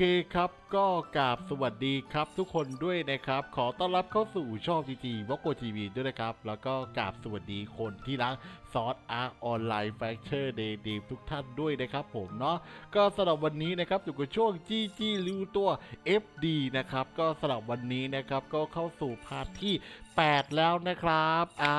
เคครับก็กราบสวัสดีครับทุกคนด้วยนะครับ ขอต้อนรับเข้าสู่ช่องทีทีวอกโกทีวีด้วยนะครับ แล้วก็กราบสวัสดีคนที่รักซอสอาร์ออนไลน์แฟคเชอร์เดย์ดีทุกท่านด้วยนะครับผมเนาะก็สำหรับวันนี้นะครับอยู่กับช่วงจี้จี้ริวตัว FD นะครับก็สำหรับวันนี้นะครับก็เข้าสู่พาร์ทที่ 8 แล้วนะครับอ่า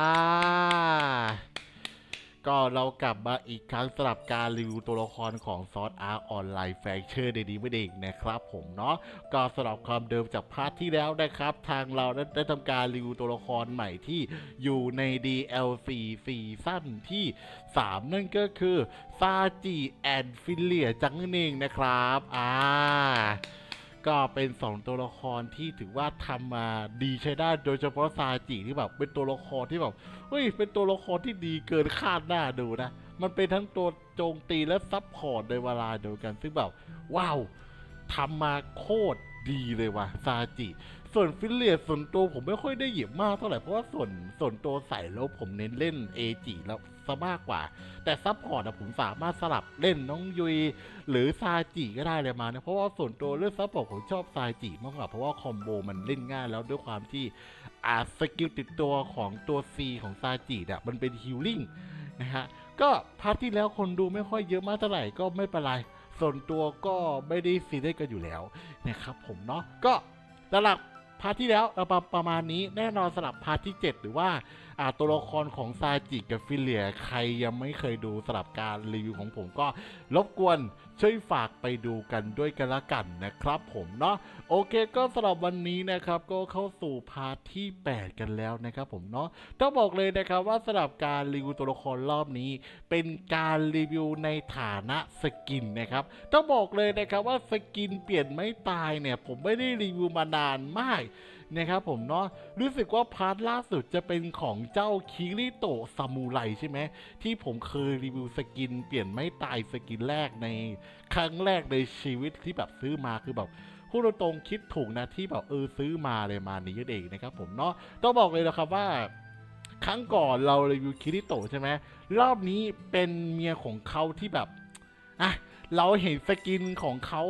ก็เรากลับมาอีกครั้งสำหรับการรีวิวตัวละครของซอสอาร์ออนไลน์แฟคเชอร์ในนี้ไม่เองนะครับผมเนาะก็สำหรับความเดิมจากพาร์ทที่แล้วนะครับ ทางเราได้ไดทำการรีวิวตัวละครใหม่ที่อยู่ใน DLC ซีซั่นที่ 3 นั่นก็คือซาจิแอนฟิเลียจังนั่นเองนะครับ อ่า ก็เป็นสองตัวละครที่ถือว่าทำมาดีใช้ได้โดยเฉพาะซาจิที่แบบเป็นตัวละครที่แบบเฮ้ยเป็นตัวละครที่ดีเกินคาดหน้าดูนะ มันเป็นทั้งตัวโจมตีและซับพอร์ตในเวลาเดียวกันซึ่งแบบว้าวทำมาโคตรดีเลยว่ะซาจิ ส่วนฟิลเลียส่วนตัวผมไม่ค่อยได้หยิบมากเท่าไหร่เพราะว่าส่วนส่วนตัวใส่แล้วผมเน้นเล่นเอจิแล้วซะมากกว่า แต่ซับพอร์ตอะผมสามารถสลับเล่นน้องยุย หรือซาจิก็ได้เลยมานะเพราะว่าส่วนตัวเรื่องซับพอร์ตผมชอบซาจิมากกว่าเพราะว่าคอมโบมันเล่นง่ายแล้วด้วยความที่อาสกิลติดตัวของตัว C ของซาจิอะมันเป็นฮิลลิ่งนะฮะก็พาร์ทที่แล้วคนดูไม่ค่อยเยอะมากเท่าไหร่ก็ไม่เป็นไรส่วนตัวก็ไม่ได้ซีเรียสกันอยู่แล้วนะครับผมเนาะก็สำหรับ พาร์ทที่แล้วเราประประมาณนี้แน่นอนสำหรับพาร์ทที่ 7 หรือว่า อ่าตัวละครของซาจิกับฟิเลียใครยังไม่เคยดูสำหรับการรีวิวของผมก็รบกวนช่วยฝากไปดูกันด้วยกันละกันนะครับผมเนาะโอเคก็สำหรับวันนี้นะครับก็เข้าสู่พาร์ทที่ 8 กันแล้วนะครับผมเนาะต้องบอกเลยนะครับว่าสำหรับการรีวิวตัวละครรอบนี้ เป็นการรีวิวในฐานะสกินนะครับต้องบอกเลยนะครับว่าสกินเปลี่ยนไม่ตายเนี่ยผมไม่ได้รีวิวมานานมาก นะครับผมเนาะรู้สึกว่าพาร์ทล่าสุดจะเป็นของเจ้าคิริโตะซามูไรใช่ไหมที่ผมเคยรีวิวสกิน เปลี่ยนไม่ตายสกินแรกในครั้งแรกในชีวิตที่แบบซื้อมาคือแบบพูดตรงๆคิดถูกนะที่แบบเออซื้อมาเลยมานี้เองนะครับผมเนาะต้องบอกเลยนะครับว่าครั้งก่อนเรารีวิวคิริโตะใช่ไหมรอบนี้เป็นเมียของเขาที่แบบอะเราเห็นสกินของเขา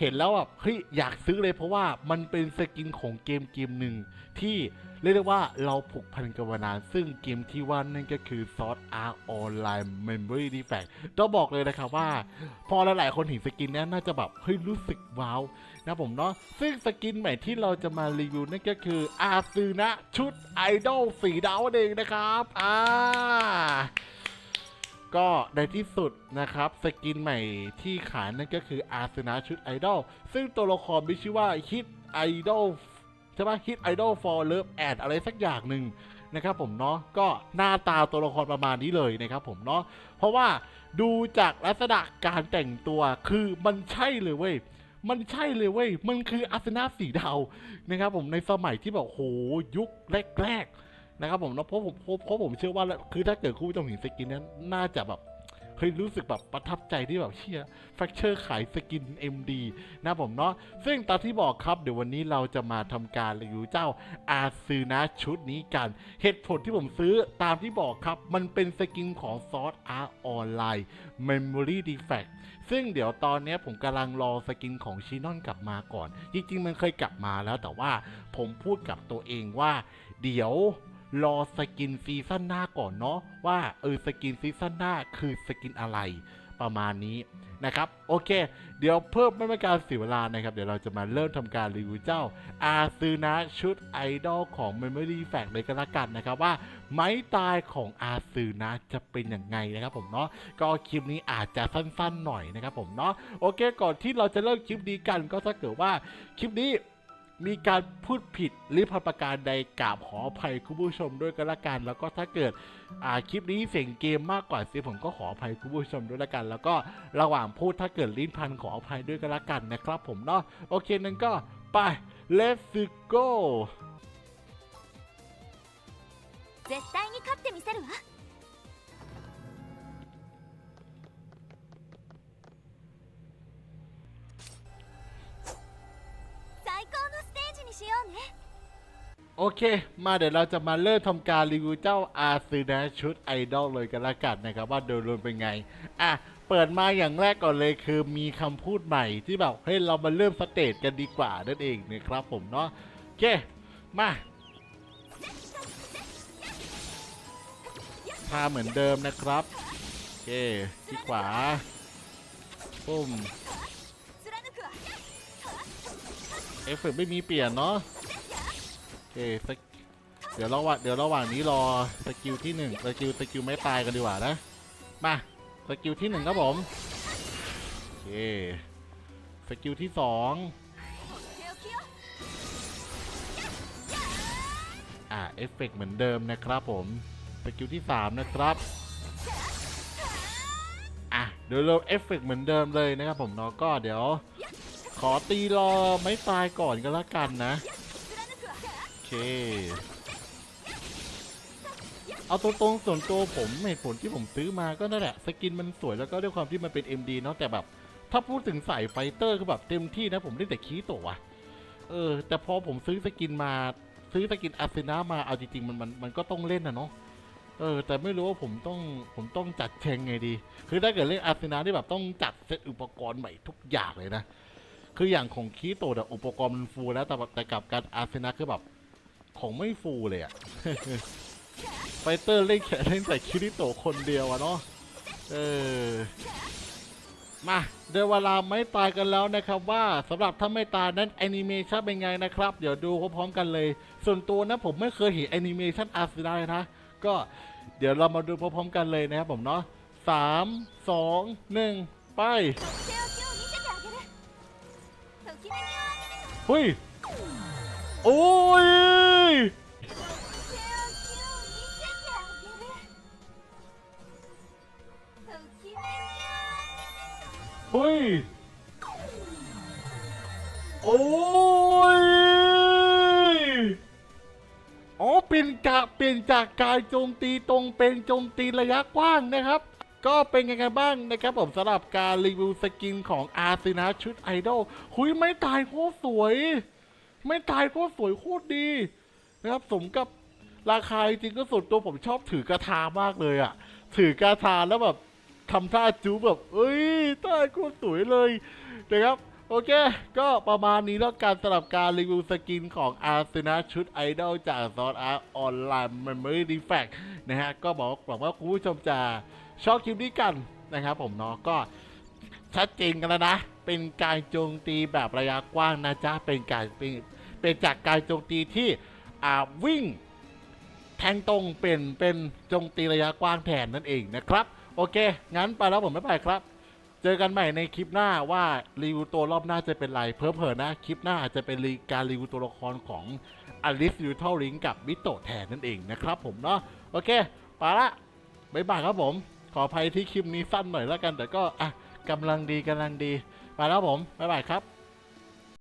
เห็นแล้วแบบเฮ้ยอยากซื้อเลยเพราะว่ามันเป็นสกินของเกมเกมหนึ่งที่เรียกได้ว่าเราผูกพันกันมานาน ซึ่งเกมที่ว่านั่นก็คือ Sword Art Online Memory Defect ต้องบอกเลยนะครับว่า พอหลายๆคนเห็นสกินนี้น่าจะแบบเฮ้ยรู้สึกว้าวนะผมเนาะซึ่งสกินใหม่ที่เราจะมารีวิวนั่นก็คืออาซึนะชุดไอดอลสีดาวเองนะครับอ่า ก็ในที่สุดนะครับ สกินใหม่ที่ขายนั่นก็คืออาซึนะชุดไอดอลซึ่งตัวละครมีชื่อว่าฮิตไอดอลใช่ไหมฮิตไอดอล for love and อะไรสักอย่างหนึ่งนะครับผมเนาะก็หน้าตาตัวละครประมาณนี้เลยนะครับผมเนาะเพราะว่าดูจากลักษณะการแต่งตัวคือมันใช่เลยเว้ยมันใช่เลยเว้ยมันคืออาร์เซนาสีดาวนะครับผมในสมัยที่แบบโหยุคแรกๆ นะครับผมนะเพราะผมเพราะผมเชื่อว่าคือถ้าเกิดคู่จงเห็นสกินนั้นน่าจะแบบเคยรู้สึกแบบประทับใจที่แบบเชียร์แฟคเชอร์ขายสกิน MD นะผมเนาะซึ่งตามที่บอกครับเดี๋ยววันนี้เราจะมาทำการรีวิวเจ้าอาซึนะชุดนี้กัน เหตุผลที่ผมซื้อตามที่บอกครับ มันเป็นสกินของซอสอาร์ออนไลน์ Memory Defect ซึ่งเดี๋ยวตอนนี้ผมกำลังรอสกินของชินอนกลับมาก่อน จริงๆ มันเคยกลับมาแล้วแต่ว่าผมพูดกับตัวเองว่า เดี๋ยว รอสกินซีซั่นหน้าก่อนเนาะว่าเออสกินซีซั่นหน้าคือสกินอะไรประมาณนี้นะครับ โอเค เดี๋ยวเพิ่มไม่เป็นการเสียเวลานะครับ เดี๋ยวเราจะมาเริ่มทำการรีวิวเจ้า อาซึนะชุดไอดอลของ Memory Fact เลยก็แล้วกันนะครับว่า ไม้ตายของอาซึนะจะเป็นอย่างไงนะครับผมเนาะก็คลิปนี้อาจจะสั้นๆหน่อยนะครับผมเนาะโอเค ก่อนที่เราจะเริ่มคลิปนี้กันก็ถ้าเกิดว่าคลิปนี้ มีการพูดผิดหรือพันประการใดกราบขออภัยคุณผู้ชมด้วยกันละกัน แล้วก็ถ้าเกิดอ่าคลิปนี้เสียงเกมมากกว่าเสียงผมก็ขออภัยคุณผู้ชมด้วยละกัน แล้วก็ระหว่างพูดถ้าเกิดลิ้นพันขออภัยด้วยกันละกันนะครับผมเนาะ โอเคนั้นก็ไป let's go 絶対に勝ってみせるわ しようね โอเค มาเดี๋ยวเราจะมาเริ่มทำการรีวิวเจ้าอาซึนะชุดไอดอลเลยกันละกันนะครับ ว่าโดยรวมเป็นไง อ่ะ เปิดมาอย่างแรกก่อนเลยคือมีคำพูดใหม่ที่แบบเฮ้ยเรามาเริ่มสเตจกันดีกว่านั่นเองนะครับผมเนาะโอเค มาทาเหมือนเดิมนะครับ โอเค ที่ขวาปุ้ม เอฟเฟกไม่มีเปลี่ยนเนาะโอเคเดี๋ยวระหว่างเดี๋ยวระหว่างนี้รอสกิลที่หนึ่งสกิลสกิลไม่ตายกันดีกว่านะ มาสกิลที่หนึ่งครับผม โอเคสกิลที่สองอ่าเอฟเฟกเหมือนเดิมนะครับผมสกิลที่สามนะครับอะเดี๋ยวเราเอฟเฟกเหมือนเดิมเลยนะครับผมเนาะก็เดี๋ยว ขอตีรอไม่ตายก่อนก็แล้วกันนะ โอเค เอาตรงๆส่วนตัวผมเหตุผลที่ผมซื้อมาก็นั่นแหละ สกินมันสวยแล้วก็ด้วยความที่มันเป็น MD เนาะแต่แบบ ถ้าพูดถึงสายไฟเตอร์ก็แบบเต็มที่นะผมได้แต่คีโตะอเออ แต่พอผมซื้อสกินมาซื้อสกินอาร์เซนามาเอาจริงๆมันมันมันก็ต้องเล่นนะเนาะเออ แต่ไม่รู้ว่าผมต้องผมต้องจัดแจงไงดี คือถ้าเกิดเล่นอาร์เซนาที่แบบต้องจัดเซตอุปกรณ์ใหม่ทุกอย่างเลยนะ คืออย่างของคีโตะอะอุปกรณ์มันฟูลแล้วแต่แบบแต่กับการอาร์เซนาคือแบบของไม่ฟูลเลยอะ ไฟเตอร์เล่นแค่เล่นแต่คิริโตะคนเดียวอะเนาะ เออ มาเดี๋ยวเวลาไม่ตายกันแล้วนะครับว่าสำหรับถ้าไม่ตายนั้นแอนิเมชันเป็นไงนะครับ เดี๋ยวดูพร้อมๆกันเลย ส่วนตัวนะผมไม่เคยเห็นแอนิเมชันอาร์เซนาเลยนะ ก็เดี๋ยวเรามาดูพร้อมๆกันเลยนะครับผมเนาะสามสองหนึ่งไป เฮ้ย โอ้ย เฮ้ย โอ้ย อ๋อ เป็นจาก เป็นจากกายโจมตีตรงเป็นโจมตีระยะกว้างนะครับ ก็เป็นยังไงบ้างนะครับผมสำหรับการรีวิวสกินของอาร์ซินะชุดไอดอลหุยไม่ตายโคตรสวย ไม่ตายโคตรสวยโคตรดีนะครับสมกับราคาจริงก็ส่วนตัวผมชอบถือกระทามากเลยอะถือกระทาแล้วแบบทำท่าจูบแบบ เอ้ยตายโคตรสวยเลยนะครับโอเค ก็ประมาณนี้แล้วกันสำหรับการรีวิวสกินของอาร์เซนาชุดไอดอลจากซอสอาร์ออนไลน์ Memory Defect นะฮะ ก็บอกหวังว่าคุณผู้ชมจะ ชอบคลิปนี้กันนะครับ ผมเนาะก็ชัดเจนกันแล้วนะ เป็นการโจมตีแบบระยะกว้างนะจ๊ะ เป็นการเป็นเป็นจากการโจมตีที่อ่าวิ่งแทงตรงเป็นเป็นโจมตีระยะกว้างแทนนั่นเองนะครับ โอเค งั้นไปแล้วผมไม่ไปครับ เจอกันใหม่ในคลิปหน้าว่ารีวิวตัวรอบหน้าจะเป็นไรเพอเพอนะคลิปหน้าอาจจะเป็นการรีวิวตัวละครของอลิสยูเทลลิงกับมิโตแทนนั่นเองนะครับผมเนาะโอเคไปละบ๊ายบายครับผม ขออภัยที่คลิปนี้สั้นหน่อยแล้วกัน แต่ก็อะกำลังดีกำลังดี ไปแล้วผม บ๊ายบายครับ